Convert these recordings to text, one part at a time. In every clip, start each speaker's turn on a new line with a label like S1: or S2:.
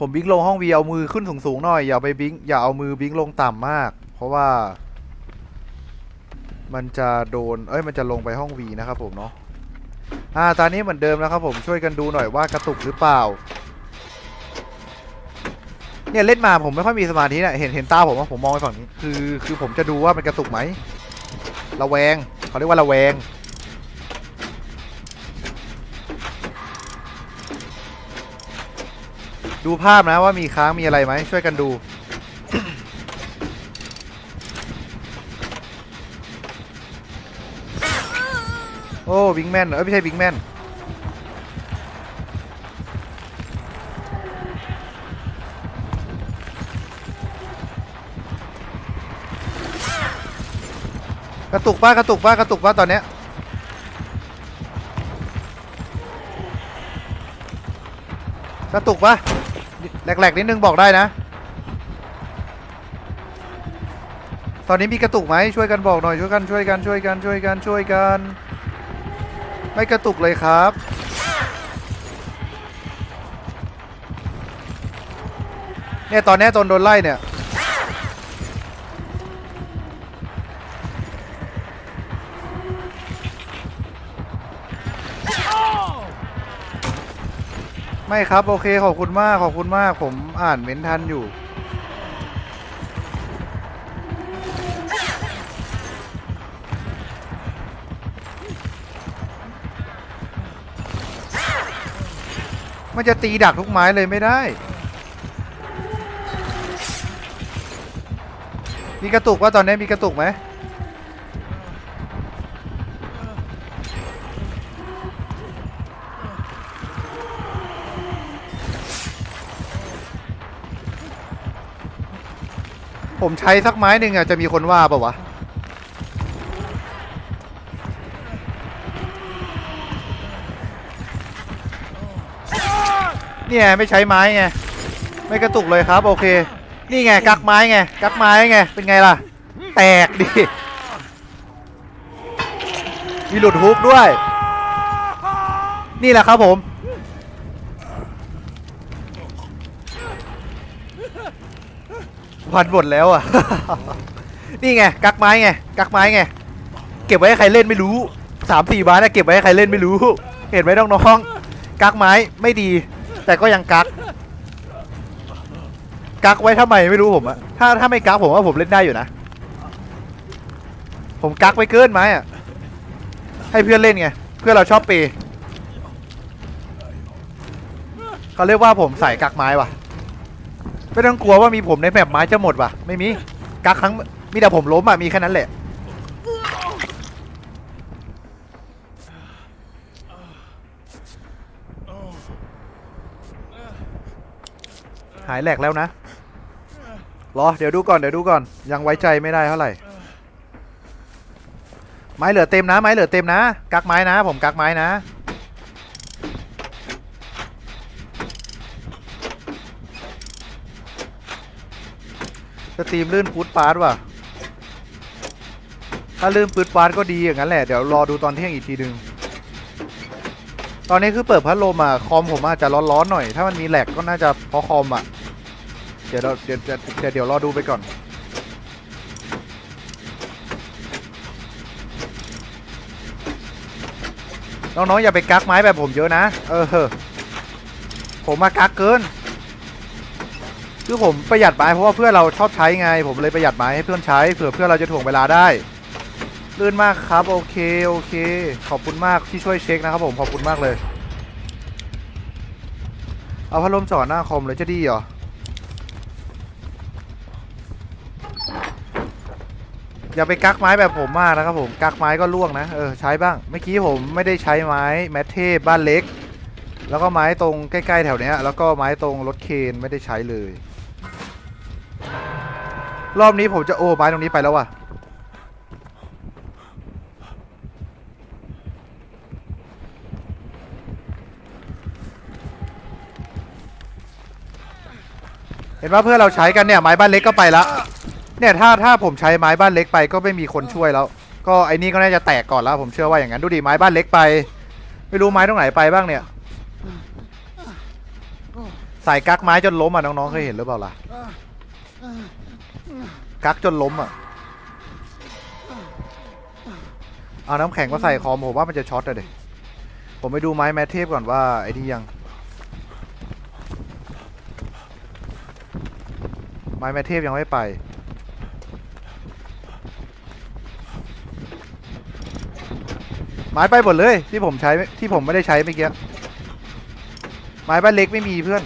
S1: ผมบิงลงห้องวีเอามือขึ้นสูงๆหน่อยอย่าไปบิงอย่าเอามือบิงลงต่ำมาก เพราะว่า มันจะโดนเอ้ยมันจะลงไปห้องวีนะครับผมเนาะอ่าตอนนี้เหมือนเดิมนะครับผมช่วยกันดูหน่อยว่ากระตุกหรือเปล่า เนี่ยเล่นมาผมไม่ค่อยมีสมาธินะเห็นเห็นตาผมว่าผมมองไปฝั่งนี้คือคือผมจะดูว่ามันกระตุกไหมระแวงเขาเรียกว่าระแวง ดูภาพนะว่ามีค้างมีอะไรไหมช่วยกันดู โอ้บิงแมนเอ้ยไม่ใช่บิงแมนกระตุกป้ากระตุกป้ากระตุกป้าตอนเนี้ยกระตุกป้า แหลกๆนิดนึงบอกได้นะ ตอนนี้มีกระตุกไหมช่วยกันบอกหน่อยช่วยกันช่วยกันช่วยกันช่วยกันช่วยกัน ไม่กระตุกเลยครับ เนี่ยตอนนี้ตนโดนไล่เนี่ย ไม่ครับโอเคขอบคุณมากขอบคุณมากผมอ่านเม้นทันอยู่ มันจะตีดักทุกไม้เลยไม่ได้ มีกระตุกว่าตอนนี้มีกระตุกไหม ผมใช้สักไม้หนึ่งอะจะมีคนว่าป่าวะ เนี่ยไม่ใช้ไม้ไง ไม่กระตุกเลยครับโอเค นี่ไงกักไม้ไงกักไม้ไงเป็นไงล่ะ แตกดิ มีหลุดฮุกด้วย นี่แหละครับผม พันหมดแล้วอะ นี่ไงกักไม้ไงกักไม้ไงเก็บไว้ให้ใครเล่นไม่รู้สามสี่บาทนะเก็บไว้ให้ใครเล่นไม่รู้ เห็นไหมน้องๆกักไม้ไม่ดี แต่ก็ยังกักกักไว้ทำไมไม่รู้ผมอะถ้าถ้าไม่กักผมว่าผมเล่นได้อยู่นะ ผมกักไว้เกินไหมอะให้เพื่อนเล่นไงเพื่อนเราชอบปย์เขาเรียกว่าผมใส่กักไม้ว่ะ ไม่ต้องกลัวว่ามีผมในแบบไม้จะหมดว่ะ ไม่มีกักครั้งมีแต่ผมล้มอะมีแค่นั้นแหละ หายแหลกแล้วนะ รอ เดี๋ยวดูก่อนเดี๋ยวดูก่อน ยังไว้ใจไม่ได้เท่าไหร่ ไม้เหลือเต็มนะ ไม้เหลือเต็มนะ กักไม้นะ ผมกักไม้นะ สตรีมลื่นปูดปาร์ตว่ะ ถ้าลื่นปืดปาร์ตก็ดีอย่างนั้นแหละ เดี๋ยวรอดูตอนเที่ยงอีกทีหนึงตอนนี้คือเปิดพัดลมอะคอมผมอาจจะร้อนๆหน่อย ถ้ามันมีแหลกก็น่าจะเพราะคอมอะ เดี๋ยวเราเดี๋ยวเดี๋ยวเดี๋ยวเดี๋ยวรอดูไปก่อน น้องๆอย่าไปกักไม้แบบผมเยอะนะ เออ ผมมากักเกิน คือผมประหยัดไม้เพราะว่าเพื่อนเราชอบใช้ไง ผมเลยประหยัดไม้ให้เพื่อนใช้เผื่อเพื่อนเราจะถ่วงเวลาได้ลื่นมากครับ โอเคโอเค ขอบคุณมากที่ช่วยเช็คนะครับผมขอบคุณมากเลย เอาพัดลมจอดหน้าคอมเลยจะดีเหรออย่าไปกักไม้แบบผมมากนะครับผมกักไม้ก็ล่วงนะเออใช้บ้างเมื่อกี้ผมไม่ได้ใช้ไม้แมทเทพบ้านเล็ก แล้วก็ไม้ตรงใกล้ ๆ แถวเนี้ยแล้วก็ไม้ตรงรถเคนไม่ได้ใช้เลย รอบนี้ผมจะโอ้ไม้ตรงนี้ไปแล้วว่ะ เห็นว่าเพื่อนเราใช้กันเนี่ยไม้บ้านเล็กก็ไปละเนี่ยถ้าถ้าผมใช้ไม้บ้านเล็กไปก็ไม่มีคนช่วยแล้ว ก็ไอ้นี่ก็น่าจะแตกก่อนแล้ว ผมเชื่อว่าอย่างนั้นดูดิไม้บ้านเล็กไป ไม่รู้ไม้ตรงไหนไปบ้างเนี่ยใส่กักไม้จนล้มอะน้องๆเคยเห็นหรือเปล่าล่ะ กักจนล้มอะ เอาน้ำแข็งมาใส่คอมผมว่ามันจะช็อตอะเด็ผมไปดูไม้แมทเทพก่อนว่าไอ้นี่ยัง ไม้แมทเทพยังไม่ไป ไม้ไปหมดเลยที่ผมใช้ที่ผมไม่ได้ใช้เมื่อกี้ ไม้บ้านเล็กไม่มีเพื่อน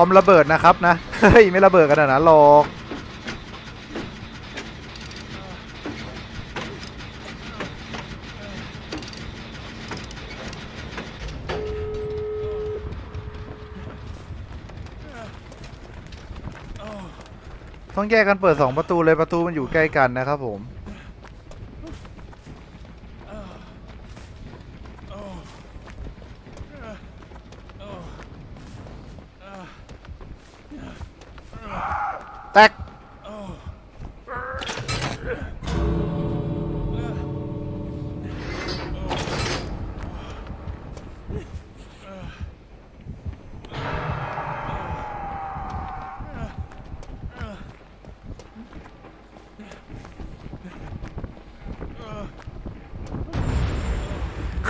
S1: อมระเบิดนะครับนะ เฮ้ย ไม่ระเบิดกันนะหรอกต้องแยกกันเปิดสองประตูเลยประตูมันอยู่ใกล้กันนะครับผม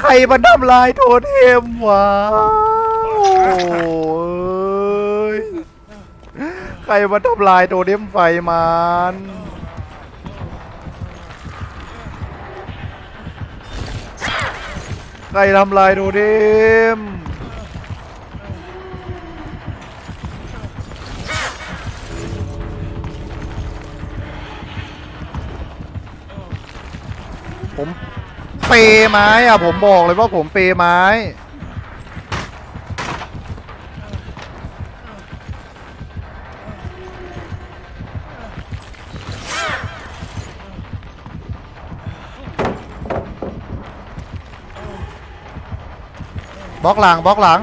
S1: รมาทำลายโทเทมวะโอ้ยใครมาทำลายโทเทมไฟมันใครทำลายโทเทมผม เปย์ไม้อะผมบอกเลยว่าผมเปย์ไม้บล็อกหลังบล็อกหลัง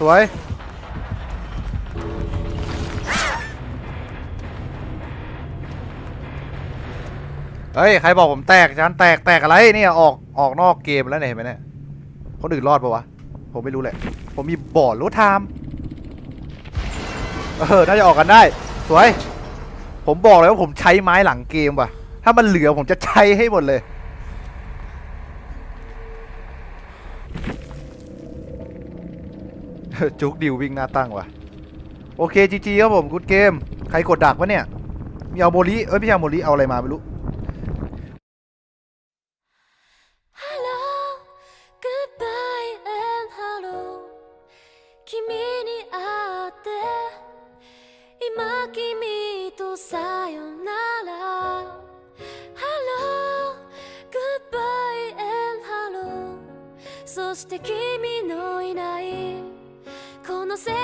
S1: สวย เฮ้ยใครบอกผมแตกฉันแตกแตกอะไรเนี่ยออกออกนอกเกมแล้วเนี่ยเห็นไหมเนี่ยคนอื่นรอดปะวะผมไม่รู้แหละ ผมมีบอร์ดรู้ไทม์เออน่าจะออกกันได้ สวย ผมบอกเลยว่าผมใช้ไม้หลังเกมว่ะ ถ้ามันเหลือผมจะใช้ให้หมดเลย จุกดิววิ่งหน้าตั้งว่ะ โอเคจีจีครับผมกูดเกม ใครกดดักวะเนี่ย มีเอาโมลิเอ้ยไม่ใช่เอาโมลิเอาอะไรมาไม่รู้
S2: 今君とさよなら。Hello, goodbye and hello そして君のいないこの世界。